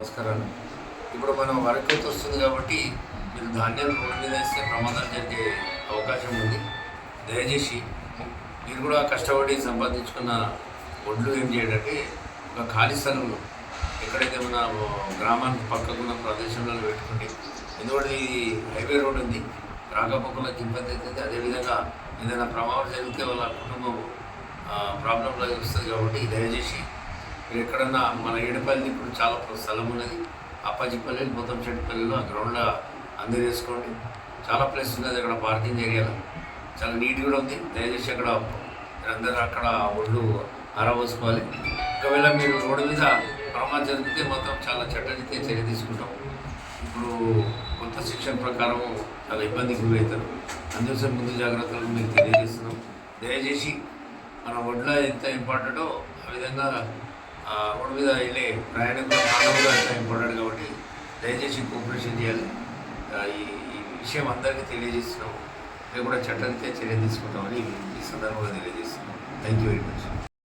నమస్కారాలు. ఇప్పుడు మనం వరకైతే వస్తుంది కాబట్టి మీరు ధాన్యాలు రోడ్డు మీద వేస్తే ప్రమాదం జరిగే అవకాశం ఉంది. దయచేసి మీరు కూడా కష్టపడి సంపాదించుకున్న ఒడ్లు ఏం చేయాలంటే ఒక ఖాళీ స్థలంలో ఎక్కడైతే మన గ్రామానికి పక్కకున్న ప్రదేశంలో పెట్టుకోండి ఎందుకంటే ఇది హైవే రోడ్ ఉంది రాకపోకలకు ఇబ్బంది అవుతుంది. అదేవిధంగా ఏదైనా ప్రమాదం జరిగితే వాళ్ళ కుటుంబం ప్రాబ్లంలో వస్తుంది కాబట్టి దయచేసి మీరు ఎక్కడన్నా మన ఏడుపల్లి ఇప్పుడు చాలా స్థలం ఉన్నది. అప్పాజిపల్లి మొత్తం చెట్టుపల్లిలో ఆ గ్రౌండ్లో అందరు వేసుకోండి. చాలా ప్లేస్ ఉన్నది అక్కడ పార్కింగ్ ఏరియాలో చాలా నీట్ కూడా ఉంది. దయచేసి అక్కడ అందరూ అక్కడ ఒళ్ళు ఆరబోసుకోవాలి. ఒకవేళ మీరు రోడ్డు మీద ప్రమాదం జరిగితే మొత్తం చాలా చట్టరీత్యా చర్య తీసుకుంటాం. ఇప్పుడు కొత్త శిక్షణ ప్రకారం చాలా ఇబ్బందికి గురవుతారు. అందుకోసం ముందు జాగ్రత్తలు మీకు తెలియజేస్తున్నాం. దయచేసి మన ఒడ్ల ఎంత ఇంపార్టెంటో ఆ విధంగా రోడ్డు మీద వెళ్ళే ప్రయాణికుల ప్రాణం కూడా ఇంపార్టెంట్ కాబట్టి దయచేసి కోఆపరేషన్ చేయాలి. ఈ విషయం అందరికీ తెలియజేస్తున్నాం మేము కూడా చట్టరీత్యా చర్య తీసుకుంటామని ఈ సందర్భంగా తెలియజేస్తున్నాం థ్యాంక్ యూ వెరీ మచ్